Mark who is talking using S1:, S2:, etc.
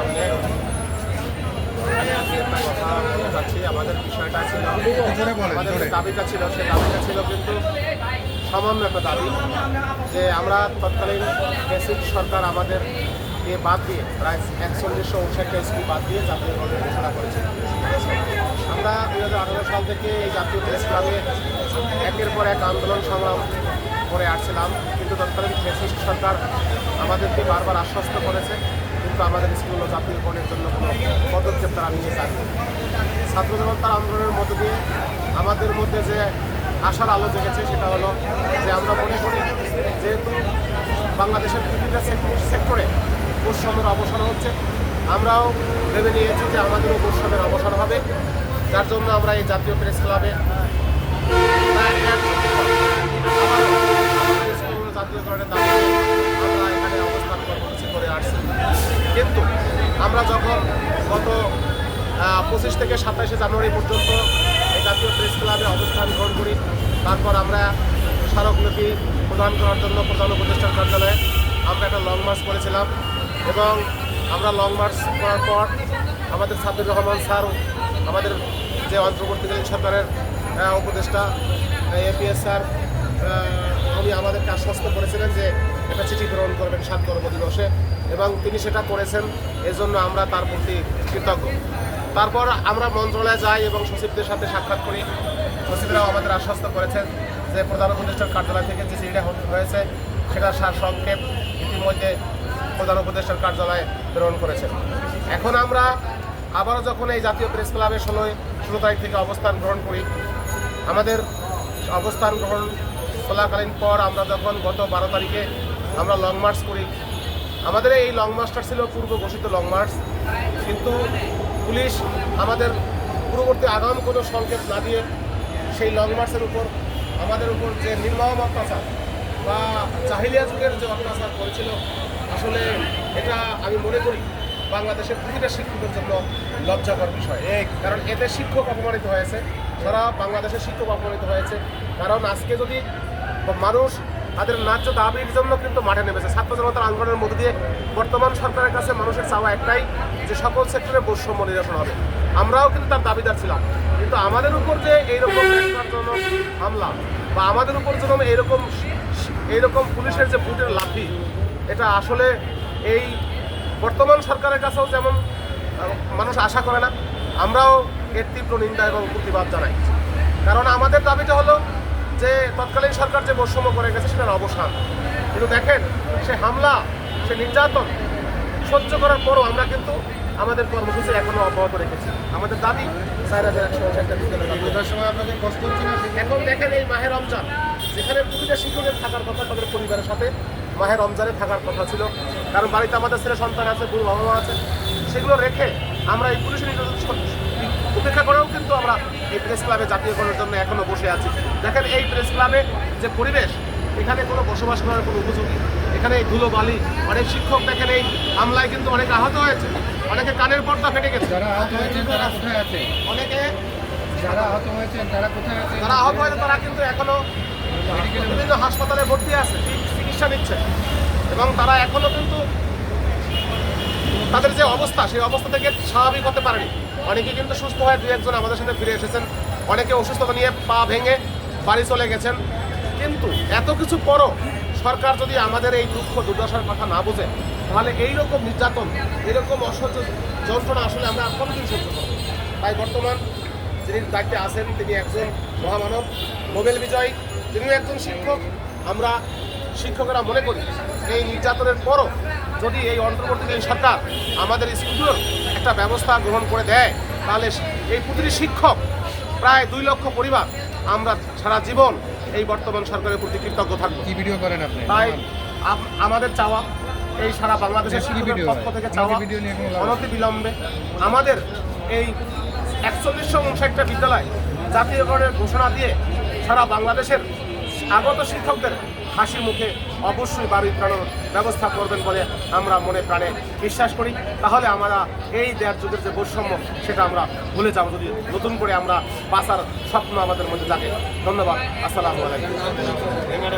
S1: সামনে। কথা বলতে চাচ্ছি আমাদের বিষয়টা ছিল আমাদের যে দাবিটা ছিল সেই দাবিটা ছিল কিন্তু সামান্য একটা দাবি যে আমরা তৎকালীন বেসিক সরকার আমাদের দিয়ে বাদ দিয়ে প্রায় একচল্লিশশো উনষাটটা স্কুল বাদ দিয়ে জাতীয় গণের ঘোষণা করেছে। আমরা দুই হাজার আঠারো সাল থেকে এই জাতীয় প্রেস ক্লাবে একের পর এক আন্দোলন সংগ্রাম করে আসছিলাম কিন্তু তৎকালীন ফেসিস্ট সরকার আমাদেরকে বারবার আশ্বস্ত করেছে। কিন্তু আমাদের স্কুল ও জাতীয়করণের জন্য কোনো পদক্ষেপ তারা নিয়ে যায়নি ছাত্র জনতার আন্দোলনের মধ্য দিয়ে আমাদের মধ্যে যে আশার আলো জেগেছে সেটা হলো যে আমরা মনে করি যেহেতু বাংলাদেশের প্রতিটা সেক্টর- বৈষম্যের অবসান হচ্ছে, আমরাও ভেবে নিয়েছি যে আমাদেরও বৈষম্যের অবসান হবে। যার জন্য আমরা এই জাতীয় প্রেস ক্লাবে জাতীয়করণের দাবিতে কিন্তু আমরা যখন গত পঁচিশ থেকে সাতাশে জানুয়ারি পর্যন্ত জাতীয় প্রেস ক্লাবে অবস্থান গ্রহণ করি, তারপর আমরা স্মারকলিপি প্রদান করার জন্য প্রধান উপদেষ্টার কার্যালয়ে আমরা একটা লং মার্চ করেছিলাম এবং আমরা লং মার্চ করার পর আমাদের সাদ্দুর রহমান স্যার, আমাদের যে অন্তর্বর্তীকালীন সরকারের উপদেষ্টা এপিএস স্যার আমাদেরকে আশ্বস্ত করেছিলেন যে একটা চিঠি গ্রহণ করবেন সাত কর্মদিবসে এবং তিনি সেটা করেছেন, এজন্য আমরা তার প্রতি কৃতজ্ঞ। তারপর আমরা মন্ত্রণালয়ে যাই এবং সচিবদের সাথে সাক্ষাৎ করি। সচিবরাও আমাদের আশ্বস্ত করেছেন যে প্রধান উপদেষ্টার কার্যালয় থেকে যে চিঠিটা হয়েছে, সেটা সার সংক্ষেপ ইতিমধ্যে প্রধান উপদেষ্টার কার্যালয়ে প্রেরণ করেছেন এখন আমরা আবারও যখন এই জাতীয় প্রেস ক্লাবে ষোলোই, ষোলো তারিখ থেকে অবস্থান গ্রহণ করি, আমাদের অবস্থান গ্রহণ চলাকালীন পর আমরা যখন গত বারো তারিখে আমরা লং মার্চ করি, আমাদের এই লং মার্চটা ছিল পূর্ব ঘোষিত লং মার্চ কিন্তু পুলিশ আমাদের পূর্ববর্তী আগাম কোনো সংকেত না দিয়ে সেই লং মার্চের উপর, আমাদের উপর যে নির্মম অত্যাচার বা চাহিলিয়া যুগের যে অত্যাচার করেছিল আসলে এটা আমি মনে করি বাংলাদেশের প্রতিটা শিক্ষকের জন্য লজ্জাকর বিষয়। এক, কারণ এতে শিক্ষক অপমানিত হয়েছে, সারা বাংলাদেশের শিক্ষক অপমানিত হয়েছে। কারণ আজকে যদি মানুষ তাদের ন্যায্য দাবির জন্য কিন্তু মাঠে নেমেছে। ছাত্র জনতার আন্দোলনের মধ্যে দিয়ে বর্তমান সরকারের কাছে মানুষের চাওয়া একটাই যে সকল সেক্টরে বৈষম্য নিরসন হবে। আমরাও কিন্তু তার দাবিদার ছিলাম। কিন্তু আমাদের উপর যে এইরকম হামলা বা আমাদের উপর যেন এইরকম এইরকম পুলিশের যে বুটের লাঠি, এটা আসলে এই বর্তমান সরকারের কাছেও যেমন মানুষ আশা করে না, আমরাও এর তীব্র নিন্দা এবং প্রতিবাদ জানাই। কারণ আমাদের দাবিটা হলো যে তৎকালীন সরকার যে বৈষম্য করে গেছে সেটার অবসান। কিন্তু দেখেন সে হামলা সে নির্যাতন সহ্য করার পরও আমরা কিন্তু আমাদের কর্মসূচি এখনও অব্যাহত রেখেছি। আমাদের দাবি চার হাজার একশো একটা বিদ্যালয় দাবি।
S2: এটার সময় আপনাদের কষ্ট হচ্ছে না?
S1: এখন দেখেন এই মাহের রমজান যেখানে প্রতিটা শিক্ষকের থাকার কথা তাদের পরিবারের সাথে মাহের রমজানে থাকার কথা ছিল। কারণ বাড়িতে আমাদের ছেলে সন্তান আছে বুড়ো বাবা মা আছে সেগুলো রেখে আমরা এই পুলিশের নির্যাতন উপেক্ষা করেও কিন্তু আমরা এই প্রেস ক্লাবে জাতীয়করণের জন্য এখনও বসে আছি। দেখেন এই প্রেস ক্লাবে যে পরিবেশ এখানে কোনো বসবাস করার কোনো উপযোগী এখানে এই ধুলো বালি অনেক শিক্ষক দেখেন এই হামলায় কিন্তু অনেক আহত হয়েছে। অনেকে কানের পর্দা ফেটে গেছে।
S2: যারা আহত হয়েছেন তারা কোথায় আছে?
S1: অনেকে
S2: যারা আহত হয়েছেন তারা কোথায় আছে?
S1: যারা আহত হয়েছে তারা কিন্তু এখনও বিভিন্ন হাসপাতালে ভর্তি আছে চিকিৎসা নিচ্ছে। এবং তারা এখনও কিন্তু তাদের যে অবস্থা সেই অবস্থা থেকে স্বাভাবিক হতে পারেনি। অনেকে কিন্তু সুস্থ হয়ে দু একজন আমাদের সাথে ফিরে এসেছেন। অনেকে অসুস্থতা নিয়ে পা ভেঙে বাড়ি চলে গেছেন। কিন্তু এত কিছু পরও সরকার যদি আমাদের এই দুঃখ, দুর্দশার কথা না বোঝে, তাহলে এইরকম নির্যাতন, এরকম অসহ্য যন্ত্রণা আসলে আমরা আর কতদিন সহ্য করব তাই বর্তমান যিনি দায়িত্বে আছেন, তিনি একজন মহামানব, নোবেল বিজয়ী, তিনিও একজন শিক্ষক। আমরা শিক্ষকেরা মনে করি, এই নির্যাতনের পরও যদি এই অন্তর্বর্তীকালীন সরকার আমাদের স্কুলগুলোর একটা ব্যবস্থা গ্রহণ করে দেয় তাহলে এই প্রতিটি শিক্ষক প্রায় দুই লক্ষ পরিবার আমরা সারা জীবন এই বর্তমান সরকারের প্রতি কৃতজ্ঞ থাকব।
S2: কি ভিডিও করেন আপনি?
S1: তাই আমাদের চাওয়া এই সারা বাংলাদেশের পক্ষ থেকে চাওয়া অনতি বিলম্বে। আমাদের এই একচল্লিশশো উনষাটটা বিদ্যালয় জাতীয়করণের ঘোষণা দিয়ে সারা বাংলাদেশের আগত শিক্ষকদের হাসি মুখে অবশ্যই বাড়ি ফেরানোর ব্যবস্থা করবেন বলে আমরা মনে প্রাণে বিশ্বাস করি। তাহলে আমরা এই দেড় যুগের যে বৈষম্য, সেটা আমরা ভুলে যাব যদি নতুন করে আমরা বাঁচার স্বপ্ন আমাদের মধ্যে থাকে ধন্যবাদ। আসসালামু আলাইকুম।